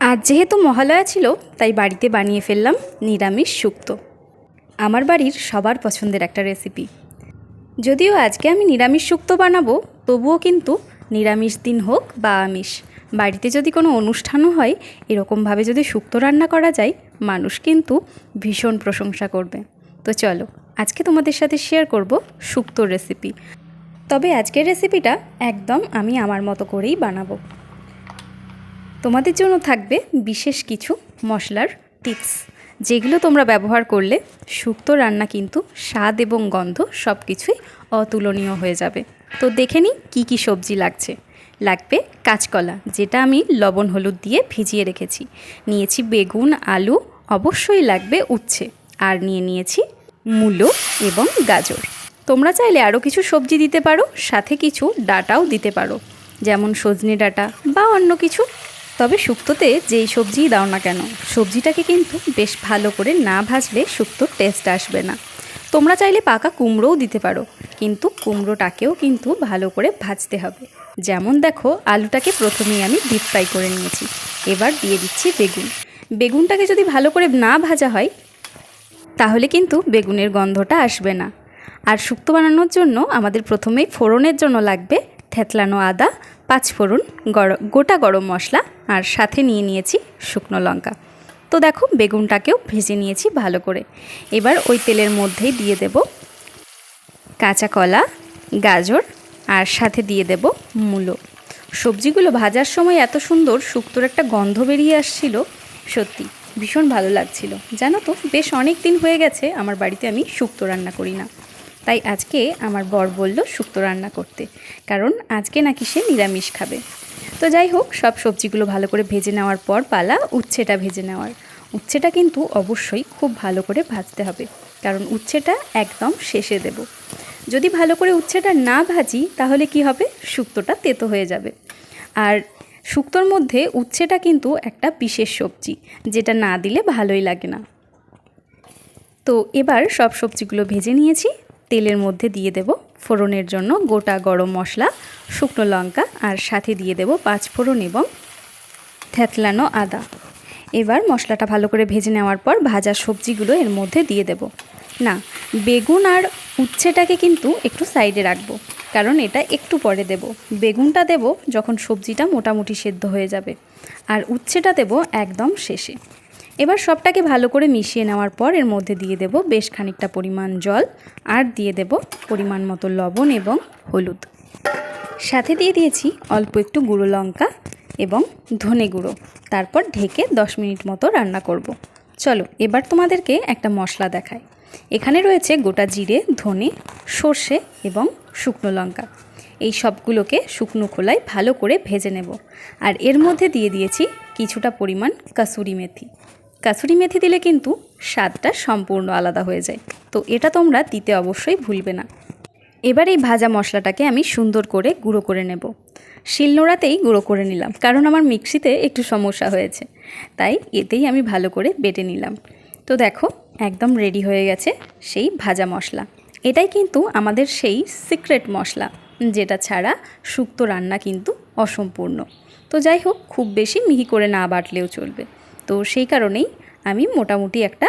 আজ যেহেতু মহালয়া ছিল, তাই বাড়িতে বানিয়ে ফেললাম নিরামিষ শুক্তো আমার বাড়ির সবার পছন্দের একটা রেসিপি যদিও আজকে আমি নিরামিষ শুক্তো বানাবো, তবুও কিন্তু নিরামিষ দিন হোক বা আমিষ, বাড়িতে যদি কোনো অনুষ্ঠানও হয়, এরকমভাবে যদি শুক্তো রান্না করা যায়, মানুষ কিন্তু ভীষণ প্রশংসা করবে। তো চলো, আজকে তোমাদের সাথে শেয়ার করব শুক্তোর রেসিপি তবে আজকের রেসিপিটা একদম আমি আমার মতো করেই বানাবো। তোমাদের জন্য থাকবে বিশেষ কিছু মশলার টিপস, যেগুলো তোমরা ব্যবহার করলে শুক্তো রান্না কিন্তু স্বাদ এবং গন্ধ সব কিছুই অতুলনীয় হয়ে যাবে। তো দেখে নিই কী কী সবজি লাগছে। লাগবে কাঁচকলা, যেটা আমি লবণ হলুদ দিয়ে ভিজিয়ে রেখেছি। নিয়েছি বেগুন, আলু, অবশ্যই লাগবে উচ্ছে। আর নিয়ে নিয়েছি মূলো এবং গাজর। তোমরা চাইলে আরও কিছু সবজি দিতে পারো, সাথে কিছু ডাটাও দিতে পারো। যেমন সজনে ডাটা বা অন্য কিছু তবে শুক্তোতে যেই সবজিই দাও না কেন, সবজিটাকে কিন্তু বেশ ভালো করে না ভাজলে শুক্তোর টেস্ট আসবে না। তোমরা চাইলে পাকা কুমড়োও দিতে পারো, কিন্তু কুমড়োটাকেও কিন্তু ভালো করে ভাজতে হবে। যেমন দেখো, আলুটাকে প্রথমেই আমি ডিপ ফ্রাই করে নিয়েছি, এবার দিয়ে দিচ্ছি বেগুন। বেগুনটাকে যদি ভালো করে না ভাজা হয়, তাহলে কিন্তু বেগুনের গন্ধটা আসবে না। আর শুক্তো বানানোর জন্য আমাদের প্রথমেই ফোড়নের জন্য লাগবে থেতলানো আদা পাঁচ ফোড়ন গোটা গরম মশলা আর সাথে নিয়ে নিয়েছি শুকনো লঙ্কা। তো দেখো, বেগুনটাকেও ভেজে নিয়েছি ভালো করে। এবার ওই তেলের মধ্যেই দিয়ে দেব কাঁচা কলা, গাজর আর সাথে দিয়ে দেব মূলো। সবজিগুলো ভাজার সময় এত সুন্দর শুক্তোর একটা গন্ধ বেরিয়ে আসছিল, সত্যি ভীষণ ভালো লাগছিল। জানো তো, বেশ অনেক দিন হয়ে গেছে, আমার বাড়িতে আমি শুক্তো রান্না করি না। তাই আজকে আমার বর বলল শুক্তো রান্না করতে, কারণ আজকে নাকি সে নিরামিষ খাবে। তো যাই হোক, সব সবজিগুলো ভালো করে ভেজে নেওয়ার পর পালা উচ্ছেটা ভেজে নেওয়ার। উচ্ছেটা কিন্তু অবশ্যই খুব ভালো করে ভাজতে হবে, কারণ উচ্ছেটা একদম শেষে দেব। যদি ভালো করে উচ্ছেটা না ভাজি, তাহলে কি হবে? শুক্তোটা তেতো হয়ে যাবে। আর শুক্তোর মধ্যে উচ্ছেটা কিন্তু একটা বিশেষ সবজি, যেটা না দিলে ভালোই লাগে না। তো এবার সব সবজিগুলো ভেজে নিয়েছি। তেলের মধ্যে দিয়ে দেব ফোড়নের জন্য গোটা গরম মশলা, শুকনো লঙ্কা আর সাথে দিয়ে দেব পাঁচ ফোড়ন এবং থেতলানো আদা। এবার মশলাটা ভালো করে ভেজে নেওয়ার পর ভাজা সবজিগুলো এর মধ্যে দিয়ে দেব। না, বেগুন আর উচ্ছেটাকে কিন্তু একটু সাইডে রাখব, কারণ এটা একটু পরে দেব। বেগুনটা দেব যখন সবজিটা মোটামুটি সেদ্ধ হয়ে যাবে, আর উচ্ছেটা দেব একদম শেষে। এবার সবটাকে ভালো করে মিশিয়ে নেওয়ার পর এর মধ্যে দিয়ে দেব বেশ খানিকটা পরিমাণ জল আর দিয়ে দেব পরিমাণ মতো লবণ এবং হলুদ। সাথে দিয়ে দিয়েছি অল্প একটু গুঁড়ো লঙ্কা এবং ধনে গুঁড়ো। তারপর ঢেকে দশ মিনিট মতো রান্না করব। চলো, এবার তোমাদেরকে একটা মশলা দেখায় এখানে রয়েছে গোটা জিরে, ধনে, সর্ষে এবং শুকনো লঙ্কা। এই সবগুলোকে শুকনো খোলায় ভালো করে ভেজে নেব। আর এর মধ্যে দিয়ে দিয়েছি কিছুটা পরিমাণ কাসুরি মেথি। কাসুরি মেথি দিলে কিন্তু স্বাদটা সম্পূর্ণ আলাদা হয়ে যায়। তো এটা তোমরা দিতে অবশ্যই ভুলবে না। এবার এই ভাজা মশলাটাকে আমি সুন্দর করে গুঁড়ো করে নেব। শিলনোড়াতেই গুঁড়ো করে নিলাম, কারণ আমার মিক্সিতে একটু সমস্যা হয়েছে। তাই এতেই আমি ভালো করে বেটে নিলাম। তো দেখো, একদম রেডি হয়ে গেছে সেই ভাজা মশলা। এটাই কিন্তু আমাদের সেই সিক্রেট মশলা, যেটা ছাড়া শুক্তো রান্না কিন্তু অসম্পূর্ণ। তো যাই হোক, খুব বেশি মিহি করে না বাটলেও চলবে। তো সেই কারণেই আমি মোটামুটি একটা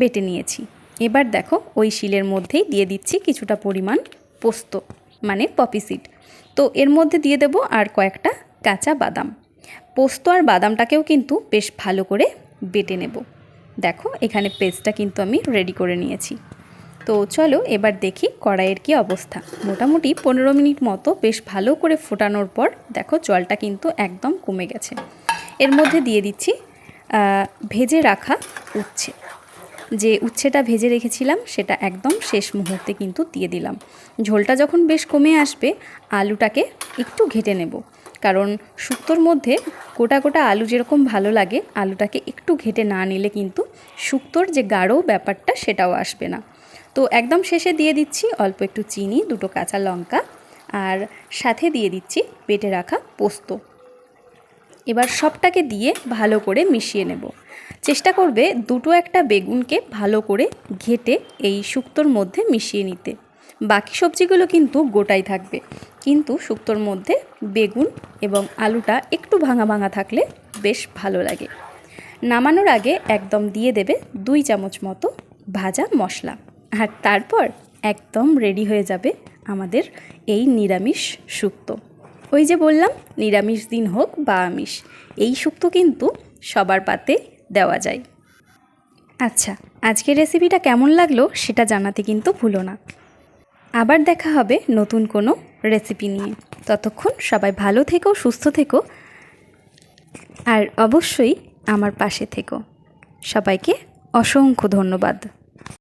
বেটে নিয়েছি। এবার দেখো ওই শিলের মধ্যেই দিয়ে দিচ্ছি কিছুটা পরিমাণ পোস্ত মানে পপি সিড। তো এর মধ্যে দিয়ে দেব আর কয়েকটা কাঁচা বাদাম। পোস্ত আর বাদামটাকেও কিন্তু বেশ ভালো করে বেটে নেব। দেখো এখানে পেস্টটা কিন্তু আমি রেডি করে নিয়েছি। তো চলো এবার দেখি কড়াইয়ের কি অবস্থা। মোটামুটি পনেরো মিনিট মতো বেশ ভালো করে ফোটানোর পর দেখো জলটা কিন্তু একদম কমে গেছে। এর মধ্যে দিয়ে দিচ্ছি ভেজে রাখা উচ্ছে। যে উচ্ছেটা ভেজে রেখেছিলাম, সেটা একদম শেষ মুহূর্তে কিন্তু দিয়ে দিলাম। ঝোলটা যখন বেশ কমে আসবে, আলুটাকে একটু ঘেটে নেব। কারণ শুক্তোর মধ্যে গোটা গোটা আলু যেরকম ভালো লাগে, আলুটাকে একটু ঘেটে না নিলে কিন্তু শুক্তোর যে গাঢ় ব্যাপারটা, সেটাও আসবে না। তো একদম শেষে দিয়ে দিচ্ছি অল্প একটু চিনি, দুটো কাঁচা লঙ্কা, আর সাথে দিয়ে দিচ্ছি পেটে রাখা পোস্ত। এবার সবটাকে দিয়ে ভালো করে মিশিয়ে নেব। চেষ্টা করবে দুটো একটা বেগুনকে ভালো করে ঘেটে এই শুক্তোর মধ্যে মিশিয়ে নিতে। বাকি সবজিগুলো কিন্তু গোটাই থাকবে। কিন্তু শুক্তোর মধ্যে বেগুন এবং আলুটা একটু ভাঙা ভাঙা থাকলে বেশ ভালো লাগে। নামানোর আগে একদম দিয়ে দেবে দুই চামচ মতো ভাজা মশলা। আর তারপর একদম রেডি হয়ে যাবে আমাদের এই নিরামিষ শুক্তো। ওই যে বললাম, নিরামিষ দিন হোক বা আমিষ, এই শুক্তো কিন্তু সবার পাতে দেওয়া যায়। আচ্ছা আজকের রেসিপিটা কেমন লাগল সেটা জানাতে কিন্তু ভুলো না। আবার দেখা হবে নতুন কোনো রেসিপি নিয়ে। ততক্ষণ সবাই ভালো থেকো, সুস্থ থেকো। আর অবশ্যই আমার পাশে থেকো। সবাইকে অসংখ্য ধন্যবাদ।